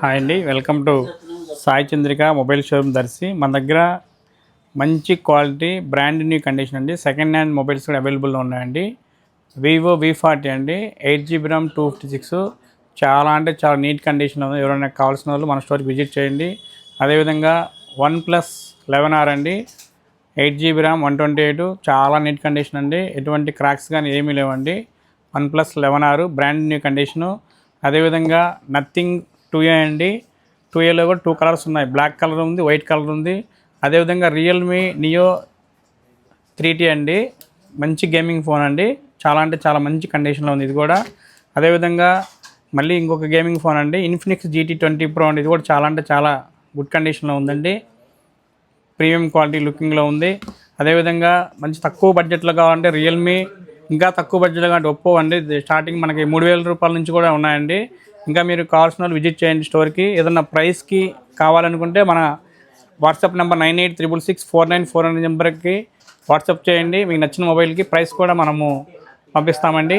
Hi అండి welcome to Sai Chandrika mobile showroom Darsi. మన దగ్గర మంచి క్వాలిటీ బ్రాండ్ న్యూ కండిషన్ అండి. సెకండ్ హ్యాండ్ మొబైల్స్ కూడా అవైలబుల్లో ఉన్నాయండి. వివో వి ఫార్టీ అండి. Eight GB RAM two fifty six చాలా అంటే చాలా నీట్ కండిషన్ ఉంది. ఎవరైనా కావాల్సిన వాళ్ళు మన స్టోర్కి విజిట్ చేయండి. అదేవిధంగా వన్ ప్లస్ లెవెన్ ఆర్ అండి eight GB RAM one twenty eight చాలా నీట్ కండిషన్ అండి. ఎటువంటి క్రాక్స్ కానీ ఏమీ లేవండి. One plus eleven R brand new condition. అదేవిధంగా నథింగ్ టూ ఏ అండి. టూ ఏలో కూడా టూ కలర్స్ ఉన్నాయి. బ్లాక్ కలర్ ఉంది వైట్ కలర్ ఉంది. అదేవిధంగా రియల్మీ నియో త్రీ టీ అండి. మంచి గేమింగ్ ఫోన్ అండి. చాలా అంటే చాలా మంచి కండిషన్లో ఉంది ఇది కూడా. అదేవిధంగా మళ్ళీ ఇంకొక గేమింగ్ ఫోన్ అండి. ఇన్ఫినిక్స్ జీటీ ట్వంటీ ప్రో అండి. ఇది కూడా చాలా అంటే చాలా గుడ్ కండిషన్లో ఉందండి. ప్రీమియం క్వాలిటీ లుకింగ్లో ఉంది. అదేవిధంగా మంచి తక్కువ బడ్జెట్లో కావాలంటే రియల్మీ ఇంకా తక్కువ బడ్జెట్లో కానీ ఒప్పో అండి స్టార్టింగ్ మనకి మూడు వేల రూపాయల నుంచి కూడా ఉన్నాయండి. ఇంకా మీరు కావాల్సిన వాళ్ళు విజిట్ చేయండి స్టోర్కి ఏదన్నా ప్రైస్కి కావాలనుకుంటే మన WhatsApp number nine eight triple six four nine four nine నెంబర్కి వాట్సాప్ చేయండి. మీకు నచ్చిన మొబైల్కి ప్రైస్ కూడా మనము పంపిస్తామండి.